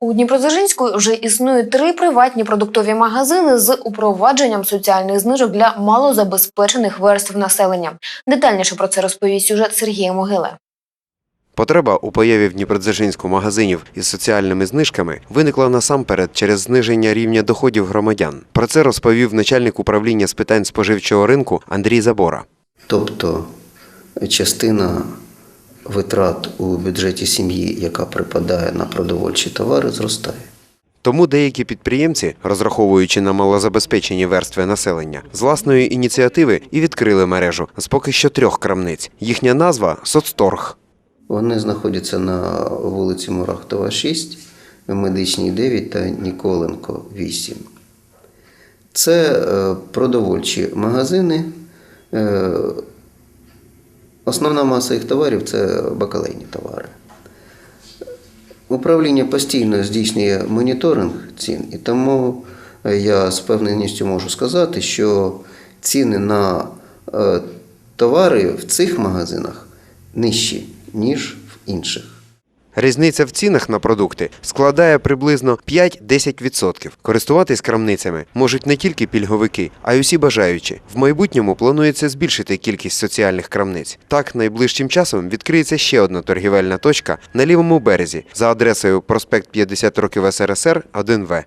У Дніпродзержинську вже існують три приватні продуктові магазини з упровадженням соціальних знижок для малозабезпечених верств населення. Детальніше про це розповість сюжет Сергія Могили. Потреба у появі в Дніпродзержинську магазинів із соціальними знижками виникла насамперед через зниження рівня доходів громадян. Про це розповів начальник управління з питань споживчого ринку Андрій Забора. Тобто частина витрат у бюджеті сім'ї, яка припадає на продовольчі товари, зростає. Тому деякі підприємці, розраховуючи на малозабезпечені верстви населення, з власної ініціативи і відкрили мережу з поки що трьох крамниць. Їхня назва Соцторг. Вони знаходяться на вулиці Мурахтова, 6, Медичній 9 та Ніколенко 8. Це е, продовольчі магазини. Основна маса їх товарів це бакалейні товари. Управління постійно здійснює моніторинг цін, і тому е, я з певненістю можу сказати, що ціни на е, товари в цих магазинах нижчі, ніж в інших. Різниця в цінах на продукти складає приблизно 5-10%. Користуватись крамницями можуть не тільки пільговики, а й усі бажаючі. В майбутньому планується збільшити кількість соціальних крамниць. Так, найближчим часом відкриється ще одна торгівельна точка на лівому березі за адресою проспект 50 років СРСР 1В.